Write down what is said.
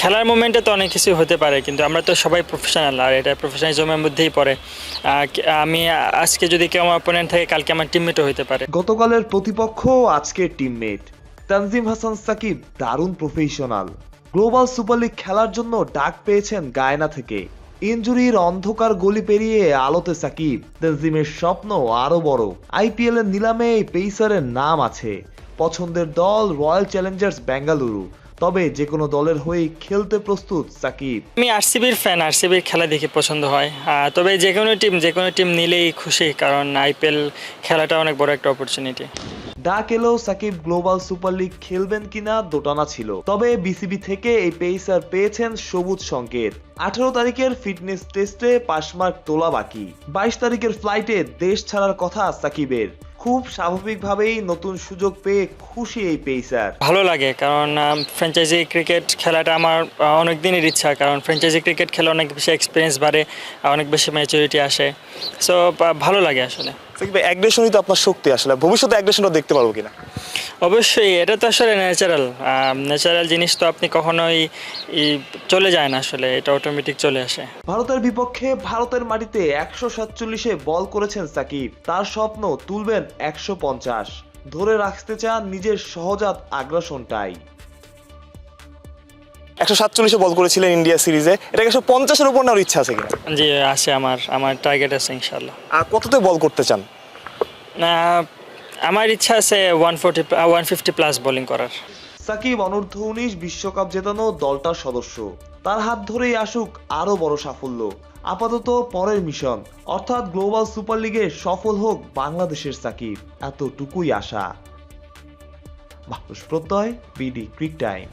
খেলার মোমেন্টে তো অনেক কিছু হতে পারে, কিন্তু আমরা তো সবাই প্রফেশনাল আর এটা প্রফেশনালিজমের মধ্যেই পড়ে। আমি আজকে যদি কেউ আমার অপোনেন্ট থাকে, কালকে আমার টিমমেটও হতে পারে। গতকালের প্রতিপক্ষ আজকের টিমমেট তানজিম হাসান সাকিব দারুণ প্রফেশনাল গ্লোবাল সুপার লিগ খেলার জন্য ডাক পেয়েছেন গায়না থেকে। ইনজুরির অন্ধকার গলি পেরিয়ে আলোতে সাকিব। তানজিমের স্বপ্ন আরও বড়। আইপিএল এর নিলামে এই পেসারের নাম আছে। পছন্দের দল রয়্যাল চ্যালেঞ্জার্স বেঙ্গালুরু তবে যে কোনো দলের হয়েই খেলতে প্রস্তুত সাকিব। আমি আরসিবির ফ্যান আরসিবির খেলা দেখে পছন্দ হয়। তবে যে কোনো টিম যে কোনো টিম নিলেই খুশি কারণ আইপিএল খেলাটা অনেক বড় একটা অপরচুনিটি ডাক এলেও সাকিব গ্লোবাল সুপার লিগ খেলবেন কিনা দোটানা ছিল। তবে বিসিবি থেকে এই পেসার পেয়েছেন সবুজ সংকেত। আঠারো তারিখের ফিটনেস টেস্টে পাসমার্ক তোলা বাকি। বাইশ তারিখের ফ্লাইটে দেশ ছাড়ার কথা সাকিবের। খুব স্বাভাবিকভাবেই নতুন সুযোগ পেয়ে খুশি এই পেসার ভালো লাগে, কারণ ফ্র্যাঞ্চাইজি ক্রিকেট খেলাটা আমার অনেক দিনের ইচ্ছা, কারণ ফ্র্যাঞ্চাইজি ক্রিকেট খেলে অনেক বেশি এক্সপিরিয়েন্স বাড়ে, অনেক বেশি ম্যাচুরিটি আসে। সো ভালো লাগে আসলে। অ্যাগ্রেশনই তো আপনার শক্তি আসলে। ভবিষ্যতে অ্যাগ্রেশনটা দেখতে পারব কিনা? অবশ্যই এটা তো আসলে ন্যাচারাল ন্যাচারাল জিনিস তো আপনি কখনোই চলে যায় না আসলে এটা অটোমেটিক চলে আসে। ভারতের বিপক্ষে ভারতের মাটিতে একশো সাতচল্লিশে বল করেছেন সাকিব। তার স্বপ্ন তুলবেন একশো পঞ্চাশ। ধরে রাখতে চান নিজের সহজাত আগ্রাসনটাই। একশো সাতচল্লিশে বল করেছিলেন ইন্ডিয়া সিরিজে। এটাকে একশো পঞ্চাশের উপর নেওয়ার ইচ্ছা আছে কিনা? জি আছে আমার আমার টার্গেট আছে ইনশাল্লাহ আর কততে বল করতে চান? আহ, আমার ইচ্ছা আছে one forty one fifty plus bowling করার। সাকিব অনূর্ধ্ব উনিশ বিশ্বকাপ জেতানো দলটার সদস্য। তার হাত ধরেই আসুক আরও বড় সাফল্য। আপাতত পরের মিশন অর্থাৎ গ্লোবাল সুপার লিগে সফল হোক বাংলাদেশের সাকিব। এতটুকুই আশা। প্রত্যয় বিডি ক্রিক টাইম